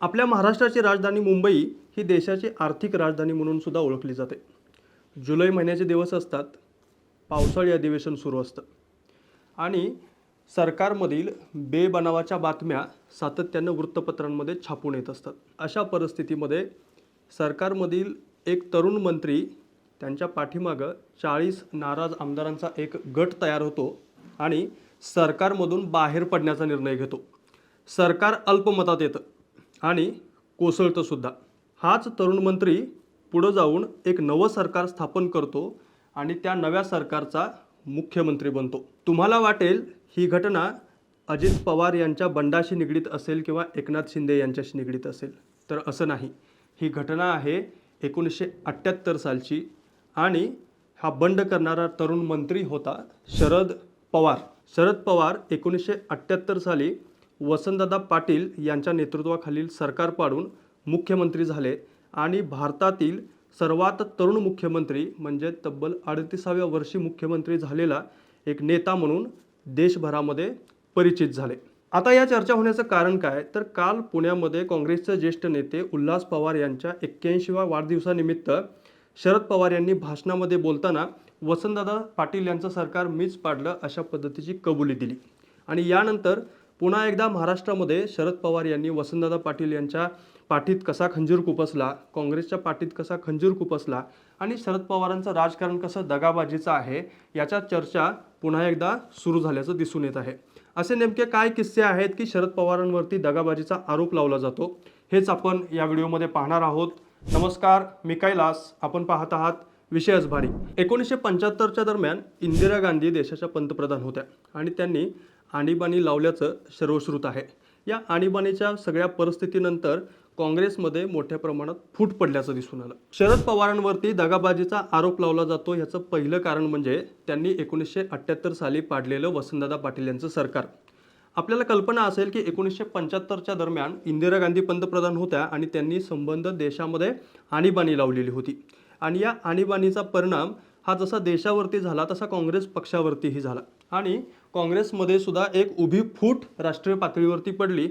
आपल्या महाराष्ट्राची राजधानी मुंबई ही देशाची आर्थिक राजधानी म्हणून सुद्धा ओळखली जाते. जुलै महिन्याचे दिवस असतात पावसाळी अधिवेशन सुरू असतं. आणि सरकारमधील बेबनावाच्या बातम्या सातत्यानं वृत्तपत्रांमध्ये छापून येत असतात. अशा परिस्थितीमध्ये सरकारमधील एक तरुण मंत्री त्यांच्या पाठीमागं चाळीस नाराज आमदारांचा एक गट तयार होतो आणि सरकारमधून बाहेर पडण्याचा निर्णय घेतो. सरकार अल्पमतात येतं. आणि कोसळतंसुद्धा हाच तरुण मंत्री पुढं जाऊन एक नवं सरकार स्थापन करतो आणि त्या नव्या सरकारचा मुख्यमंत्री बनतो. तुम्हाला वाटेल ही घटना अजित पवार यांच्या बंडाशी निगडीत असेल किंवा एकनाथ शिंदे यांच्याशी निगडीत असेल तर असं नाही. ही घटना आहे एकोणीसशे अठ्ठ्याहत्तर सालची आणि हा बंड करणारा तरुण मंत्री होता शरद पवार. शरद पवार एकोणीसशे अठ्ठ्याहत्तर साली वसंतदादा पाटील यांच्या नेतृत्वाखालील सरकार पाडून मुख्यमंत्री झाले आणि भारतातील सर्वात तरुण मुख्यमंत्री म्हणजे तब्बल अडतीसाव्या वर्षी मुख्यमंत्री झालेला एक नेता म्हणून देशभरामध्ये परिचित झाले. आता या चर्चा होण्याचं कारण काय? तर काल पुण्यामध्ये काँग्रेसचे ज्येष्ठ नेते उल्हास पवार यांच्या एक्क्याऐंशीव्या वाढदिवसानिमित्त शरद पवार यांनी भाषणामध्ये बोलताना वसंतदादा पाटील यांचं सरकार मीच पाडलं अशा पद्धतीची कबुली दिली. आणि यानंतर पुन्हा एकदा महाराष्ट्रामध्ये शरद पवार यांनी वसंतदादा पाटील यांच्या पाठीत कसा खंजीर खुपसला काँग्रेसच्या पाठीत कसा खंजीर खुपसला आणि शरद पवारांचं राजकारण कसं दगाबाजीचं आहे याच्या चर्चा पुन्हा एकदा सुरू झाल्याचं दिसून येत आहे. असे नेमके काय किस्से आहेत की शरद पवारांवरती दगाबाजीचा आरोप लावला जातो हेच आपण या व्हिडिओमध्ये पाहणार आहोत. नमस्कार मी कैलास. आपण पाहत आहात विषयच भारी एकोणीसशे पंच्याहत्तरच्या दरम्यान इंदिरा गांधी देशाच्या पंतप्रधान होत्या आणि त्यांनी आणीबाणी लावल्याचं सर्वश्रुत आहे. या आणीबाणीच्या सगळ्या परिस्थितीनंतर काँग्रेसमध्ये मोठ्या प्रमाणात फूट पडल्याचं दिसून आलं. शरद पवारांवरती दगाबाजीचा आरोप लावला जातो याचं पहिलं कारण म्हणजे त्यांनी एकोणीसशे अठ्ठ्याहत्तर साली पाडलेलं वसंतदादा पाटील यांचं सरकार. आपल्याला कल्पना असेल की एकोणीसशे पंच्याहत्तरच्या दरम्यान इंदिरा गांधी पंतप्रधान होत्या आणि त्यांनी संबंध देशामध्ये आणीबाणी लावलेली होती. आणि या आणीबाणीचा परिणाम हा जसा देशावरती झाला तसा काँग्रेस पक्षावरतीही झाला. आणि काँग्रेसमध्ये सुद्धा एक उभी फूट राष्ट्रीय पातळीवरती पडली.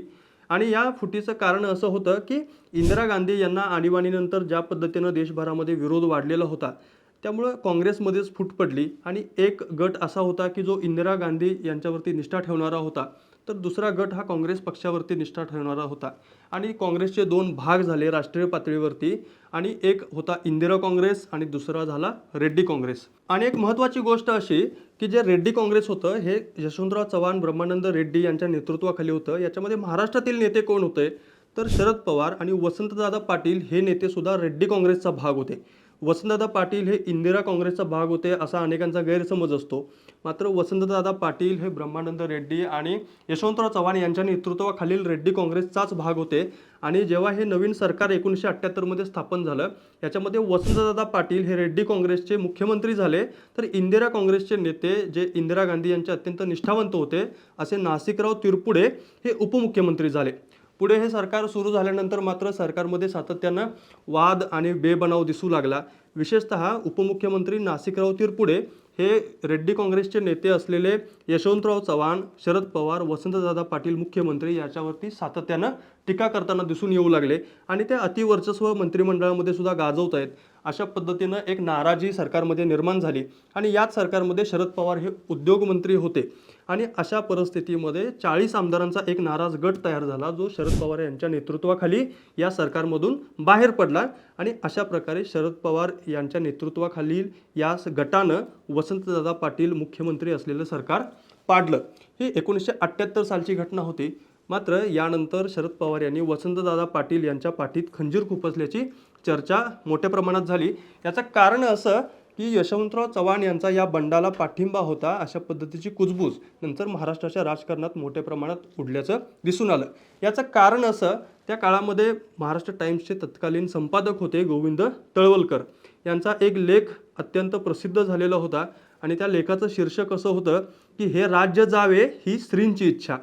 आणि या फुटीचं कारण असं होतं की इंदिरा गांधी यांना आणीबाणीनंतर ज्या पद्धतीनं देशभरामध्ये विरोध वाढलेला होता त्यामुळं काँग्रेसमध्येच फूट पडली. आणि एक गट असा होता की जो इंदिरा गांधी यांच्यावरती निष्ठा ठेवणारा होता. तर दुसरा गट हा काँग्रेस पक्षावरती निष्ठा ठेवणारा होता. आणि काँग्रेसचे दोन भाग झाले राष्ट्रीय पातळीवरती आणि एक होता इंदिरा काँग्रेस आणि दुसरा झाला रेड्डी काँग्रेस. आणि एक महत्त्वाची गोष्ट अशी की जे रेड्डी काँग्रेस होतं हे यशवंतराव चव्हाण ब्रह्मानंद रेड्डी यांच्या नेतृत्वाखाली होतं. याच्यामध्ये महाराष्ट्रातील नेते कोण होते? तर शरद पवार आणि वसंतदादा पाटील हे नेतेसुद्धा रेड्डी काँग्रेसचा भाग होते. वसंतदादा पाटील हे इंदिरा काँग्रेसचा भाग होते असा अनेकांचा गैरसमज असतो. मात्र वसंतदादा पाटील हे ब्रह्मानंद रेड्डी आणि यशवंतराव चव्हाण यांच्या नेतृत्वाखालील रेड्डी काँग्रेसचाच भाग होते. आणि जेव्हा हे नवीन सरकार एकोणीसशे अठ्ठ्याहत्तरमध्ये स्थापन झालं याच्यामध्ये वसंतदादा पाटील हे रेड्डी काँग्रेसचे मुख्यमंत्री झाले. तर इंदिरा काँग्रेसचे नेते जे इंदिरा गांधी यांचे अत्यंत निष्ठावंत होते असे नासिकराव तिरपुडे हे उपमुख्यमंत्री झाले. पुढे हे सरकार सुरू झाल्यानंतर मात्र सरकारमध्ये सातत्यानं वाद आणि बेबनाव दिसू लागला. विशेषतः उपमुख्यमंत्री नासिकराव तिरपुडे हे रेड्डी काँग्रेसचे नेते असलेले यशवंतराव चव्हाण शरद पवार वसंतदादा पाटील मुख्यमंत्री याच्यावरती सातत्यानं टीका करताना दिसून येऊ लागले आणि ते अतिवर्चस्व मंत्रिमंडळामध्ये सुद्धा गाजवत आहेत. अशा पद्धतीनं एक नाराजी सरकारमध्ये निर्माण झाली आणि याच सरकारमध्ये शरद पवार हे उद्योगमंत्री होते. आणि अशा परिस्थितीमध्ये चाळीस आमदारांचा एक नाराज गट तयार झाला जो शरद पवार यांच्या नेतृत्वाखाली या सरकारमधून बाहेर पडला आणि अशा प्रकारे शरद पवार यांच्या नेतृत्वाखालील या गटानं वसंतदादा पाटील मुख्यमंत्री असलेलं सरकार पाडलं. ही एकोणीसशे अठ्ठ्याहत्तर सालची घटना होती. मात्र यानंतर शरद पवार यांनी वसंतदादा पाटील यांच्या पाठीत खंजीर खुपसल्याची चर्चा मोठ्या प्रमाणात झाली. याचं कारण असं की यशवंतराव चव्हाण यांचा या बंडाला पाठिंबा होता अशा पद्धतीची कुजबूज नंतर महाराष्ट्राच्या राजकारणात मोठ्या प्रमाणात उडल्याचं दिसून आलं. याचं कारण असं त्या काळामध्ये महाराष्ट्र टाईम्सचे तत्कालीन संपादक होते गोविंद तळवलकर. यांचा एक लेख अत्यंत प्रसिद्ध झालेला होता आणि त्या लेखाचं शीर्षक असं होतं की हे राज्य जावे ही स्त्रींची इच्छा.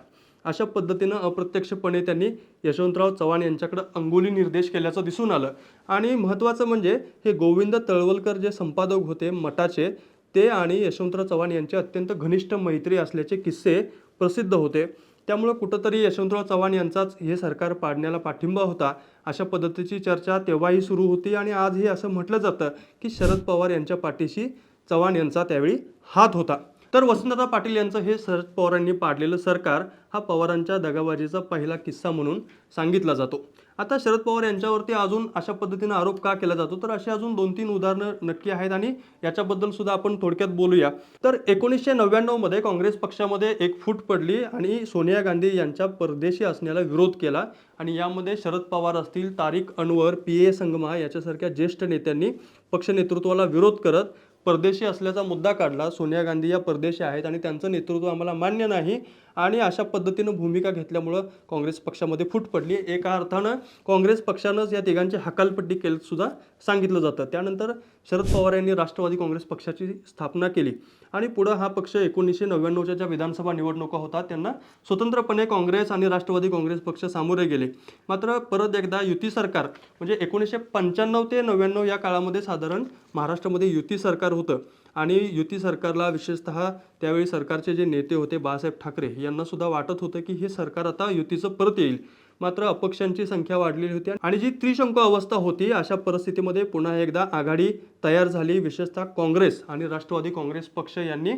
अशा पद्धतीनं अप्रत्यक्षपणे त्यांनी यशवंतराव चव्हाण यांच्याकडे अंगुली निर्देश केल्याचं दिसून आलं. आणि महत्त्वाचं म्हणजे हे गोविंद तळवलकर जे संपादक होते मठाचे ते आणि यशवंतराव चव्हाण यांचे अत्यंत घनिष्ठ मैत्री असल्याचे किस्से प्रसिद्ध होते. त्यामुळं कुठंतरी यशवंतराव चव्हाण यांचाच हे सरकार पाडण्याला पाठिंबा होता. अशा पद्धतीची चर्चा तेव्हाही सुरू होती आणि आजही असं म्हटलं जातं की शरद पवार यांच्या पाठीशी चव्हाण यांचा त्यावेळी हात होता. तर वसंतदादा पाटील यांचं हे शरद पवारांनी पाडलेलं सरकार हा पवारांच्या दगाबाजीचा पहिला किस्सा म्हणून सांगितला जातो. आता शरद पवार यांच्यावरती अजून अशा पद्धतीनं आरोप का केला जातो? तर अशी अजून दोन तीन उदाहरणं नक्की आहेत आणि याच्याबद्दल सुद्धा आपण थोडक्यात बोलूया. तर एकोणीसशे नव्याण्णवमध्ये काँग्रेस पक्षामध्ये एक फूट पडली आणि सोनिया गांधी यांच्या परदेशी असण्याला विरोध केला आणि यामध्ये शरद पवार असतील तारिक अनवर पी ए संगमा याच्यासारख्या ज्येष्ठ नेत्यांनी पक्ष नेतृत्वाला विरोध करत परदेशी असल्याचा मुद्दा काढला. सोनिया गांधी या परदेशी आहेत आणि त्यांचं नेतृत्व आम्हाला मान्य नाही. आणि अशा पद्धतीनं भूमिका घेतल्यामुळं काँग्रेस पक्षामध्ये फूट पडली. एका अर्थानं काँग्रेस पक्षानंच या तिघांची हकालपट्टी केली सुद्धा सांगितलं जातं. त्यानंतर शरद पवार यांनी राष्ट्रवादी काँग्रेस पक्षाची स्थापना केली. आणि पुढं हा पक्ष एकोणीसशे नव्याण्णवच्या ज्या विधानसभा निवडणुका होता त्यांना स्वतंत्रपणे काँग्रेस आणि राष्ट्रवादी काँग्रेस पक्ष सामोरे गेले. मात्र परत एकदा युती सरकार म्हणजे एकोणीसशे पंच्याण्णव ते नव्याण्णव या काळामध्ये साधारण महाराष्ट्रामध्ये युती सरकार होतं. आणि युती सरकारला विशेषतः त्यावेळी सरकारचे जे नेते होते बाळासाहेब ठाकरे यांना सुद्धा वाटत होतं की हे सरकार आता युतीचं परत येईल. मात्र अपक्षांची संख्या वाढलेली होती आणि जी त्रिशंकू अवस्था होती अशा परिस्थितीमध्ये पुन्हा एकदा आघाडी तयार झाली. विशेषतः काँग्रेस आणि राष्ट्रवादी काँग्रेस पक्ष यांनी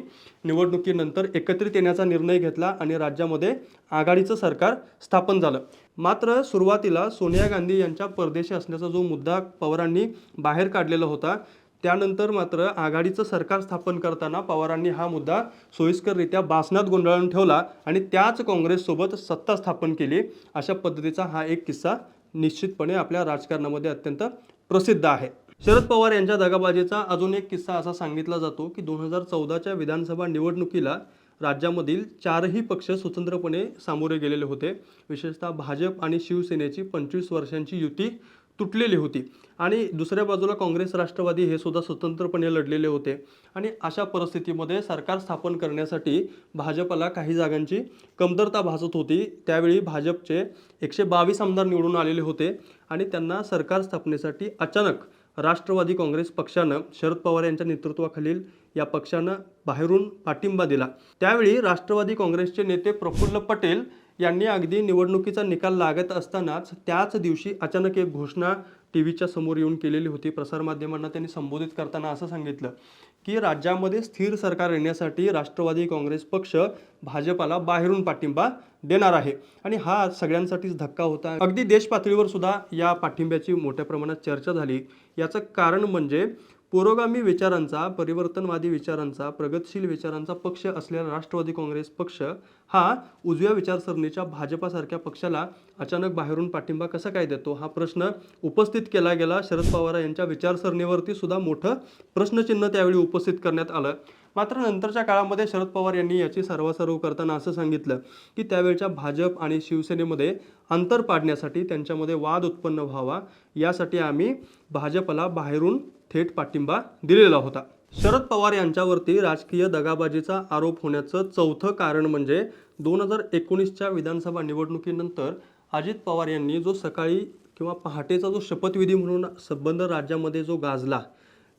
निवडणुकीनंतर एकत्रित येण्याचा निर्णय घेतला आणि राज्यामध्ये आघाडीचं सरकार स्थापन झालं. मात्र सुरुवातीला सोनिया गांधी यांच्या परदेशी असण्याचा जो मुद्दा पवारांनी बाहेर काढलेला होता त्यानंतर मात्र आघाडीचं सरकार स्थापन करताना पवारांनी हा मुद्दा सोयीस्कररित्या बासनात गोंधळून ठेवला आणि त्याच काँग्रेससोबत सत्ता स्थापन केली. अशा पद्धतीचा हा एक किस्सा निश्चितपणे आपल्या राजकारणामध्ये अत्यंत प्रसिद्ध आहे. शरद पवार यांच्या दगाबाजीचा अजून एक किस्सा असा सांगितला जातो की दोन हजार चौदाच्या विधानसभा निवडणुकीला राज्यामधील चारही पक्ष स्वतंत्रपणे सामोरे गेलेले होते. विशेषतः भाजप आणि शिवसेनेची पंचवीस वर्षांची युती तुटलेली होती. आणि दुसऱ्या बाजूला काँग्रेस राष्ट्रवादी हे सुद्धा स्वतंत्रपणे लढलेले होते. आणि अशा परिस्थितीमध्ये सरकार स्थापन करण्यासाठी भाजपला काही जागांची कमतरता भासत होती. त्यावेळी भाजपचे एकशे बावीस आमदार निवडून आलेले होते. आणि त्यांना सरकार स्थापनेसाठी अचानक राष्ट्रवादी काँग्रेस पक्षानं शरद पवार यांच्या नेतृत्वाखालील या पक्षानं बाहेरून पाठिंबा दिला. त्यावेळी राष्ट्रवादी काँग्रेसचे नेते प्रफुल्ल पटेल यांनी अगदी निवडणुकीचा निकाल लागत असतानाच त्याच दिवशी अचानक एक घोषणा टी व्हीच्या समोर येऊन केलेली होती. प्रसारमाध्यमांना त्यांनी संबोधित करताना असं सांगितलं. की राज्यामध्ये स्थिर सरकार येण्यासाठी राष्ट्रवादी काँग्रेस पक्ष भाजपाला बाहेरून पाठिंबा देणार आहे. आणि हा सगळ्यांसाठीच धक्का होता. अगदी देश पातळीवर सुद्धा या पाठिंब्याची मोठ्या प्रमाणात चर्चा झाली. याचं कारण म्हणजे पुरोगामी विचारांचा परिवर्तनवादी विचारांचा प्रगतशील विचारांचा पक्ष असलेला राष्ट्रवादी काँग्रेस पक्ष हा उजव्या विचारसरणीच्या भाजपासारख्या पक्षाला अचानक बाहेरून पाठिंबा कसा काय देतो? हा प्रश्न उपस्थित केला गेला. शरद पवार यांच्या विचारसरणीवरती सुद्धा मोठं प्रश्नचिन्ह त्यावेळी उपस्थित करण्यात आलं. मात्र नंतरच्या काळामध्ये शरद पवार यांनी याची सर्वसर्व करताना असं सांगितलं की त्यावेळच्या भाजप आणि शिवसेनेमध्ये अंतर पाडण्यासाठी त्यांच्यामध्ये वाद उत्पन्न व्हावा. यासाठी आम्ही भाजपला बाहेरून थेट पाठिंबा दिलेला होता. शरद पवार यांच्यावरती राजकीय दगाबाजीचा आरोप होण्याचं चौथं कारण म्हणजे दोन हजार एकोणीसच्या विधानसभा निवडणुकीनंतर अजित पवार यांनी जो सकाळी किंवा पहाटेचा जो शपथविधी म्हणून संबंध राज्यामध्ये जो गाजला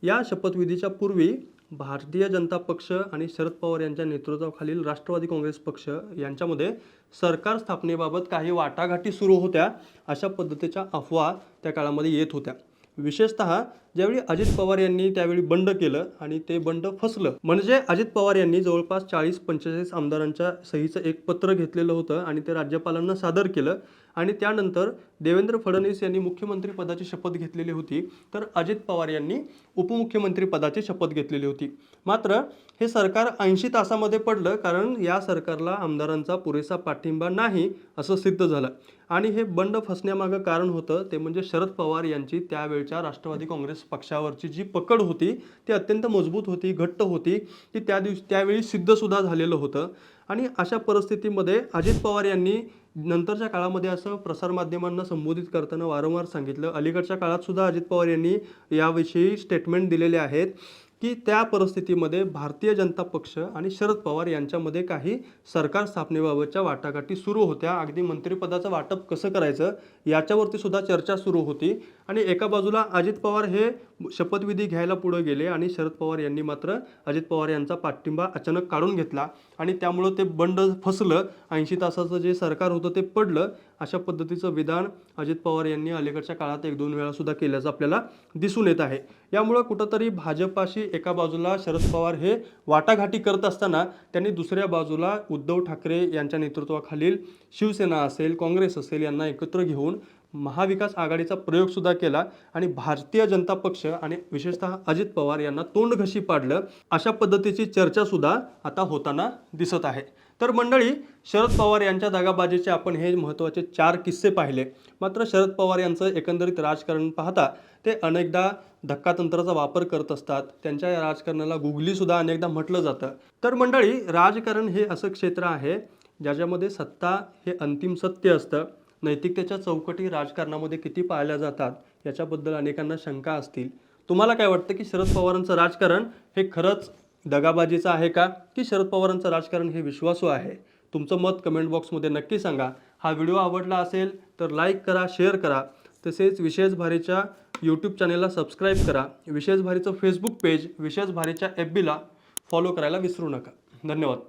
या शपथविधीच्या पूर्वी भारतीय जनता पक्ष आणि शरद पवार यांच्या नेतृत्वाखालील राष्ट्रवादी काँग्रेस पक्ष यांच्यामध्ये सरकार स्थापनेबाबत काही वाटाघाटी सुरू होत्या अशा पद्धतीच्या अफवा त्या काळामध्ये येत होत्या. विशेषतः ज्यावेळी अजित पवार यांनी त्यावेळी बंड केलं आणि ते बंड फसलं. म्हणजे अजित पवार यांनी जवळपास चाळीस पंचेचाळीस आमदारांच्या सहीचं एक पत्र घेतलेलं होतं आणि ते राज्यपालांना सादर केलं. आणि त्यानंतर देवेंद्र फडणवीस यांनी मुख्यमंत्री पदाची शपथ घेतलेली होती. तर अजित पवार यांनी उपमुख्यमंत्री पदाची शपथ घेतलेली होती. मात्र हे सरकार ऐंशी तासामध्ये पडलं कारण या सरकारला आमदारांचा पुरेसा पाठिंबा नाही असं सिद्ध झालं. आणि हे बंड फसण्यामागं कारण होतं ते म्हणजे शरद पवार यांची त्यावेळच्या राष्ट्रवादी काँग्रेस पक्षावरची जी पकड होती ती अत्यंत मजबूत होती घट्ट होती ती त्या दिवशी त्यावेळी सिद्धसुद्धा झालेलं होतं. आणि अशा परिस्थितीमध्ये अजित पवार यांनी नंतरच्या काळामध्ये असं प्रसारमाध्यमांना संबोधित करताना वारंवार सांगितलं. अलीकडच्या काळात सुद्धा अजित पवार यांनी याविषयी स्टेटमेंट दिलेले आहेत. की त्या परिस्थितीमध्ये भारतीय जनता पक्ष आणि शरद पवार यांच्यामध्ये काही सरकार स्थापनेबाबतच्या वाटाघाटी सुरू होत्या. अगदी मंत्रिपदाचं वाटप कसं करायचं याच्यावरती सुद्धा चर्चा सुरू होती. आणि एका बाजूला अजित पवार हे शपथविधी घ्यायला पुढे गेले आणि शरद पवार यांनी मात्र अजित पवार यांचा पाठिंबा अचानक काढून घेतला. आणि त्यामुळं ते बंड फसलं. ऐंशी तासाचं जे सरकार होतं ते पडलं. अशा पद्धतीचं विधान अजित पवार यांनी अलीकडच्या काळात एक दोन वेळा सुद्धा केल्याचं आपल्याला दिसून येत आहे. यामुळं कुठंतरी भाजपाशी एका बाजूला शरद पवार हे वाटाघाटी करत असताना त्यांनी दुसऱ्या बाजूला उद्धव ठाकरे यांच्या नेतृत्वाखालील शिवसेना असेल काँग्रेस असेल यांना एकत्र घेऊन महाविकास आघाडीचा प्रयोग सुद्धा केला आणि भारतीय जनता पक्ष आणि विशेषतः अजित पवार यांना तोंडघशी पाडलं अशा पद्धतीची चर्चा सुद्धा आता होताना दिसत आहे. तर मंडळी शरद पवार यांच्या दगाबाजीचे आपण हे महत्त्वाचे चार किस्से पाहिले. मात्र शरद पवार यांचं एकंदरीत राजकारण पाहता ते अनेकदा धक्कातंत्राचा वापर करत असतात. त्यांच्या या राजकारणाला गुगलीसुद्धा अनेकदा म्हटलं जातं. तर मंडळी राजकारण हे असं क्षेत्र आहे ज्याच्यामध्ये सत्ता हे अंतिम सत्य असतं. नैतिकतेच्या चौकटी राजकारणामध्ये किती पाळल्या जातात याच्याबद्दल अनेकांना शंका असतील. तुम्हाला काय वाटतं की शरद पवारांचं राजकारण हे खरंच दगाबाजीचा आहे का की शरद पवारांचं राजकारण हे विश्वासू आहे? तुमचं मत कमेंट बॉक्समध्ये नक्की सांगा. हा व्हिडिओ आवडला असेल तर लाईक करा शेअर करा. तसेच विशेष भारीच्या यूट्यूब चॅनेलला सबस्क्राईब करा. विशेष भारीचं फेसबुक पेज विशेष भारीच्या एफ बीला फॉलो करायला विसरू नका. धन्यवाद.